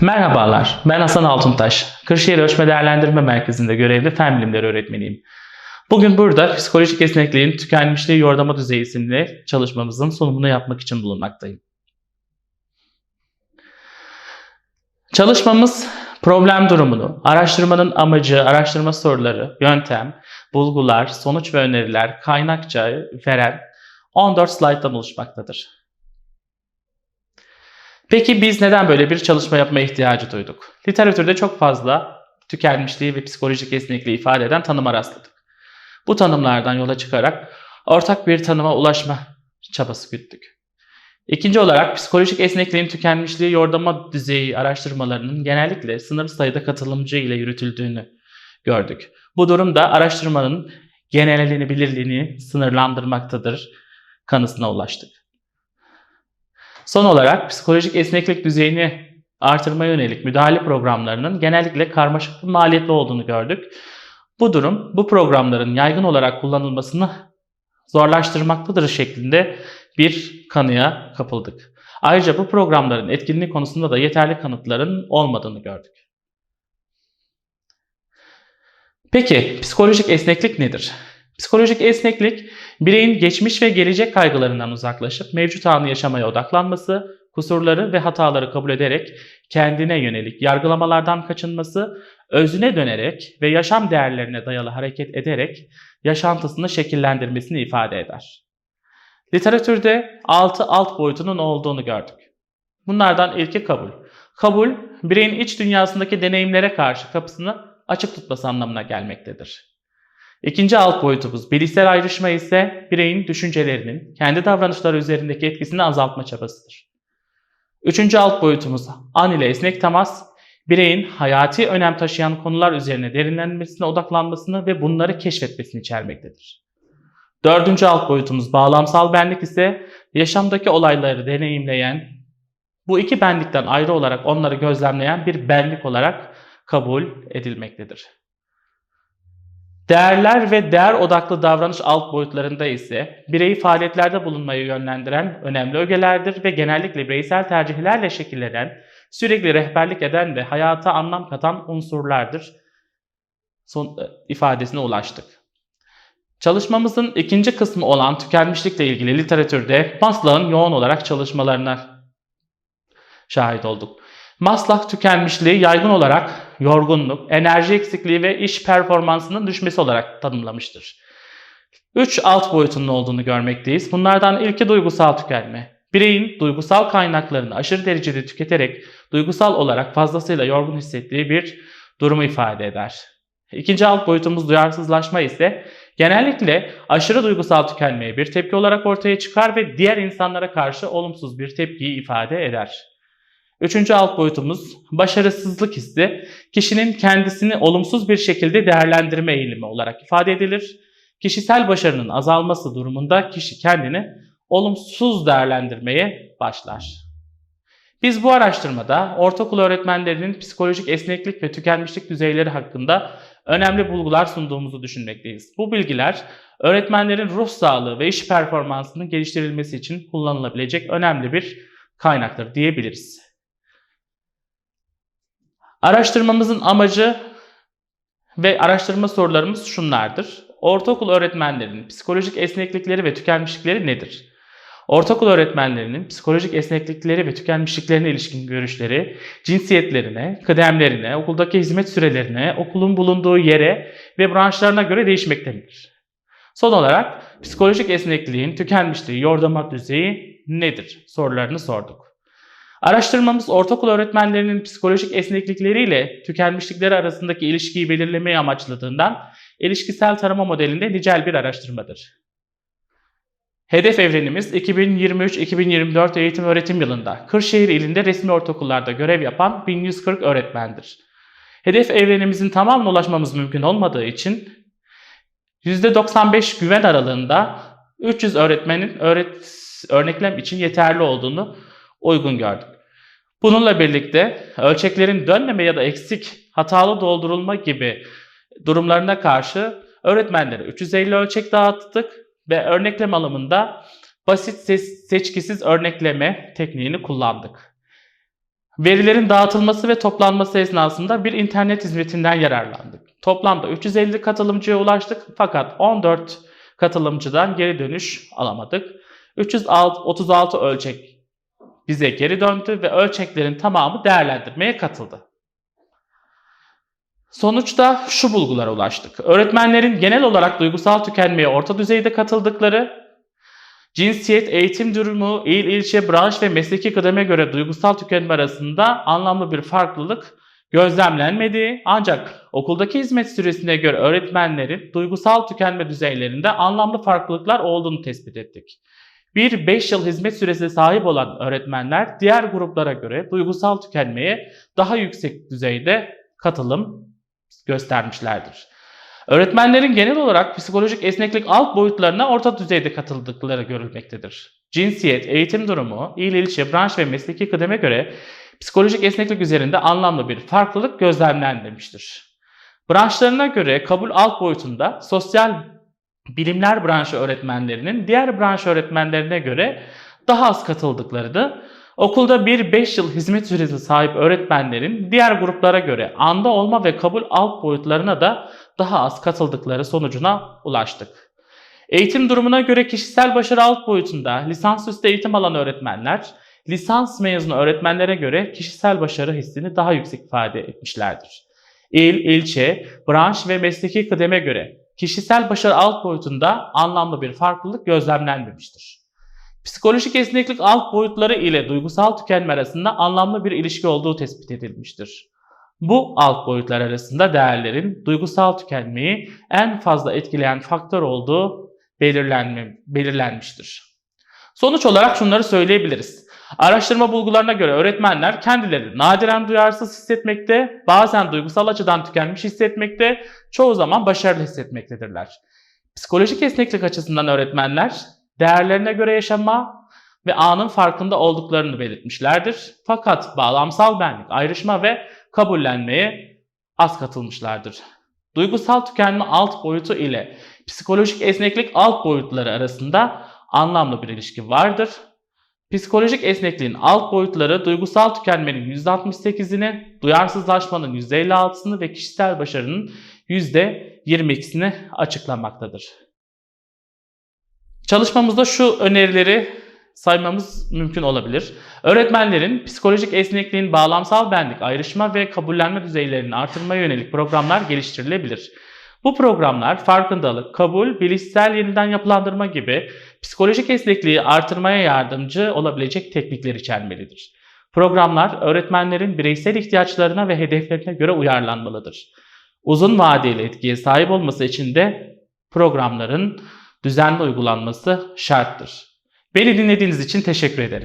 Merhabalar, ben Hasan Altuntaş. Kırşehir Ölçme Değerlendirme Merkezi'nde görevli fen bilimleri öğretmeniyim. Bugün burada psikolojik esnekliğin tükenmişliği yordama düzeyi çalışmamızın sunumunu yapmak için bulunmaktayım. Çalışmamız problem durumunu, araştırmanın amacı, araştırma soruları, yöntem, bulgular, sonuç ve öneriler, kaynakça veren 14 slayttan oluşmaktadır. Peki biz neden böyle bir çalışma yapmaya ihtiyacı duyduk? Literatürde çok fazla tükenmişliği ve psikolojik esnekliği ifade eden tanıma rastladık. Bu tanımlardan yola çıkarak ortak bir tanıma ulaşma çabası güttük. İkinci olarak psikolojik esnekliğin tükenmişliği yordama düzeyi araştırmalarının genellikle sınırlı sayıda katılımcı ile yürütüldüğünü gördük. Bu durum da araştırmanın genellenebilirliğini sınırlandırmaktadır kanısına ulaştık. Son olarak psikolojik esneklik düzeyini artırmaya yönelik müdahale programlarının genellikle karmaşık ve maliyetli olduğunu gördük. Bu durum bu programların yaygın olarak kullanılmasını zorlaştırmaktadır şeklinde bir kanıya kapıldık. Ayrıca bu programların etkinliği konusunda da yeterli kanıtların olmadığını gördük. Peki psikolojik esneklik nedir? Psikolojik esneklik, bireyin geçmiş ve gelecek kaygılarından uzaklaşıp mevcut anı yaşamaya odaklanması, kusurları ve hataları kabul ederek kendine yönelik yargılamalardan kaçınması, özüne dönerek ve yaşam değerlerine dayalı hareket ederek yaşantısını şekillendirmesini ifade eder. Literatürde 6 alt boyutunun olduğunu gördük. Bunlardan ilki kabul. Kabul, bireyin iç dünyasındaki deneyimlere karşı kapısını açık tutması anlamına gelmektedir. İkinci alt boyutumuz bilişsel ayrışma ise bireyin düşüncelerinin kendi davranışları üzerindeki etkisini azaltma çabasıdır. Üçüncü alt boyutumuz an ile esnek temas, bireyin hayati önem taşıyan konular üzerine derinlenmesine odaklanmasını ve bunları keşfetmesini içermektedir. Dördüncü alt boyutumuz bağlamsal benlik ise yaşamdaki olayları deneyimleyen, bu iki benlikten ayrı olarak onları gözlemleyen bir benlik olarak kabul edilmektedir. Değerler ve değer odaklı davranış alt boyutlarında ise bireyi faaliyetlerde bulunmayı yönlendiren önemli ögelerdir ve genellikle bireysel tercihlerle şekillenen, sürekli rehberlik eden ve hayata anlam katan unsurlardır. Son e, ifadesine ulaştık. Çalışmamızın ikinci kısmı olan tükenmişlikle ilgili literatürde Maslow'un yoğun olarak çalışmalarına şahit olduk. Maslow tükenmişliği yaygın olarak yorgunluk, enerji eksikliği ve iş performansının düşmesi olarak tanımlamıştır. Üç alt boyutunun olduğunu görmekteyiz. Bunlardan ilki duygusal tükenme. Bireyin duygusal kaynaklarını aşırı derecede tüketerek duygusal olarak fazlasıyla yorgun hissettiği bir durumu ifade eder. İkinci alt boyutumuz duyarsızlaşma ise genellikle aşırı duygusal tükenmeyi bir tepki olarak ortaya çıkar ve diğer insanlara karşı olumsuz bir tepkiyi ifade eder. Üçüncü alt boyutumuz başarısızlık hissi. Kişinin kendisini olumsuz bir şekilde değerlendirme eğilimi olarak ifade edilir. Kişisel başarının azalması durumunda kişi kendini olumsuz değerlendirmeye başlar. Biz bu araştırmada ortaokul öğretmenlerinin psikolojik esneklik ve tükenmişlik düzeyleri hakkında önemli bulgular sunduğumuzu düşünmekteyiz. Bu bilgiler öğretmenlerin ruh sağlığı ve iş performansının geliştirilmesi için kullanılabilecek önemli bir kaynaktır diyebiliriz. Araştırmamızın amacı ve araştırma sorularımız şunlardır. Ortaokul öğretmenlerinin psikolojik esneklikleri ve tükenmişlikleri nedir? Ortaokul öğretmenlerinin psikolojik esneklikleri ve tükenmişliklerine ilişkin görüşleri, cinsiyetlerine, kıdemlerine, okuldaki hizmet sürelerine, okulun bulunduğu yere ve branşlarına göre değişmektedir. Son olarak psikolojik esnekliğin tükenmişliği, yordama düzeyi nedir sorularını sorduk. Araştırmamız ortaokul öğretmenlerinin psikolojik esneklikleriyle tükenmişlikleri arasındaki ilişkiyi belirlemeyi amaçladığından ilişkisel tarama modelinde nicel bir araştırmadır. Hedef evrenimiz 2023-2024 eğitim öğretim yılında Kırşehir ilinde resmi ortaokullarda görev yapan 1140 öğretmendir. Hedef evrenimizin tamamına ulaşmamız mümkün olmadığı için %95 güven aralığında 300 öğretmenin öğret örneklem için yeterli olduğunu uygun gördük. Bununla birlikte ölçeklerin dönmeme ya da eksik, hatalı doldurulma gibi durumlarına karşı öğretmenlere 350 ölçek dağıttık ve örneklem alımında basit seçkisiz örnekleme tekniğini kullandık. Verilerin dağıtılması ve toplanması esnasında bir internet hizmetinden yararlandık. Toplamda 350 katılımcıya ulaştık fakat 14 katılımcıdan geri dönüş alamadık. 336 ölçek bize geri döndü ve ölçeklerin tamamı değerlendirmeye katıldı. Sonuçta şu bulgulara ulaştık. Öğretmenlerin genel olarak duygusal tükenmeye orta düzeyde katıldıkları, cinsiyet, eğitim durumu, il, ilçe, branş ve mesleki kıdeme göre duygusal tükenme arasında anlamlı bir farklılık gözlemlenmediği ancak okuldaki hizmet süresine göre öğretmenlerin duygusal tükenme düzeylerinde anlamlı farklılıklar olduğunu tespit ettik. Bir 5 yıl hizmet süresi sahip olan öğretmenler diğer gruplara göre duygusal tükenmeye daha yüksek düzeyde katılım göstermişlerdir. Öğretmenlerin genel olarak psikolojik esneklik alt boyutlarına orta düzeyde katıldıkları görülmektedir. Cinsiyet, eğitim durumu, il ilçe, branş ve mesleki kıdeme göre psikolojik esneklik üzerinde anlamlı bir farklılık gözlemlenmemiştir. Branşlarına göre kabul alt boyutunda sosyal bilimler branşı öğretmenlerinin diğer branş öğretmenlerine göre daha az katıldıklarını, okulda bir 5 yıl hizmet süresi sahip öğretmenlerin diğer gruplara göre anda olma ve kabul alt boyutlarına da daha az katıldıkları sonucuna ulaştık. Eğitim durumuna göre kişisel başarı alt boyutunda lisansüstü eğitim alan öğretmenler, lisans mezunu öğretmenlere göre kişisel başarı hissini daha yüksek ifade etmişlerdir. İl, ilçe, branş ve mesleki kıdeme göre kişisel başarı alt boyutunda anlamlı bir farklılık gözlemlenmemiştir. Psikolojik esneklik alt boyutları ile duygusal tükenme arasında anlamlı bir ilişki olduğu tespit edilmiştir. Bu alt boyutlar arasında değerlerin duygusal tükenmeyi en fazla etkileyen faktör olduğu belirlenmiştir. Sonuç olarak şunları söyleyebiliriz. Araştırma bulgularına göre öğretmenler kendilerini nadiren duyarsız hissetmekte, bazen duygusal açıdan tükenmiş hissetmekte, çoğu zaman başarılı hissetmektedirler. Psikolojik esneklik açısından öğretmenler değerlerine göre yaşama ve anın farkında olduklarını belirtmişlerdir. Fakat bağlamsal benlik, ayrışma ve kabullenmeye az katılmışlardır. Duygusal tükenme alt boyutu ile psikolojik esneklik alt boyutları arasında anlamlı bir ilişki vardır. Psikolojik esnekliğin alt boyutları duygusal tükenmenin %68'ini, duyarsızlaşmanın %56'sını ve kişisel başarının %22'sini açıklamaktadır. Çalışmamızda şu önerileri saymamız mümkün olabilir. Öğretmenlerin psikolojik esnekliğin bağlamsal benlik, ayrışma ve kabullenme düzeylerini artırmaya yönelik programlar geliştirilebilir. Bu programlar farkındalık, kabul, bilişsel yeniden yapılandırma gibi psikolojik esnekliği artırmaya yardımcı olabilecek teknikler içermelidir. Programlar öğretmenlerin bireysel ihtiyaçlarına ve hedeflerine göre uyarlanmalıdır. Uzun vadeli etkiye sahip olması için de programların düzenli uygulanması şarttır. Beni dinlediğiniz için teşekkür ederim.